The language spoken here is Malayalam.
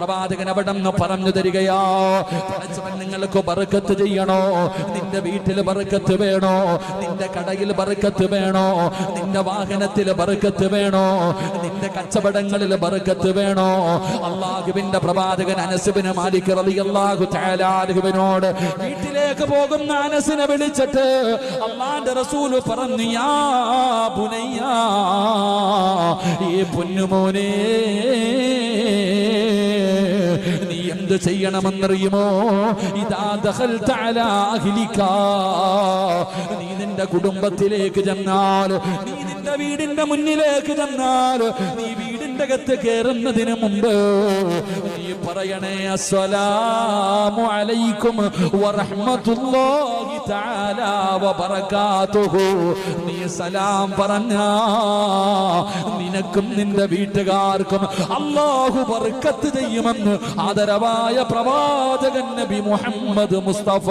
പ്രവാചകൻ അവിടെ നിന്ന് പറഞ്ഞു തരികയാ. പടച്ചവൻ നിങ്ങൾക്ക് ബർക്കത്ത് ചെയ്യണോ? നിന്റെ വീട്ടിൽ ബർക്കത്ത് വേണോ? നിന്റെ കടയിൽ ബർക്കത്ത് വേണോ? നിന്റെ വാഹനത്തിൽ ബർക്കത്ത് വേണോ? നിന്റെ കച്ചവടങ്ങളിൽ ബർക്കത്ത് വേണോ? അള്ളാഹുവിന്റെ പ്രവാചകൻ അനസുബിന് മാലിക് റളിയല്ലാഹു തആല അൻഹുവിനോട് വീട്ടിലേക്ക് പോകുന്ന അനസിനെ വിളിച്ചിട്ട് അള്ളാന്റെ റസൂൽ പറഞ്ഞു യാ ബുനയ്യ ഈ പൊന്നുമോനെ നീ എന്ത് ചെയ്യണമെന്നറിയുമോ? നീ നിന്റെ കുടുംബത്തിലേക്ക് ചെന്നാൽ നീ നിന്റെ വീടിന്റെ മുന്നിലേക്ക് ചെന്നാൽ നീ വീടിന്റെ അകത്ത് കയറുന്നതിന് മുമ്പ് നീ പറയണേ അസ്സലാമു അലൈക്കും വറഹ്മത്തുള്ളാഹി തആല വബറകാതുഹു. നീ സലാം പറഞ്ഞ നിനക്കും നിന്റെ വീട്ടുകാർക്കും അള്ളാഹു ബർക്കത്ത് ചെയ്യുമെന്ന് ആദരവായ പ്രവാചകൻ നബി മുഹമ്മദ് മുസ്തഫ.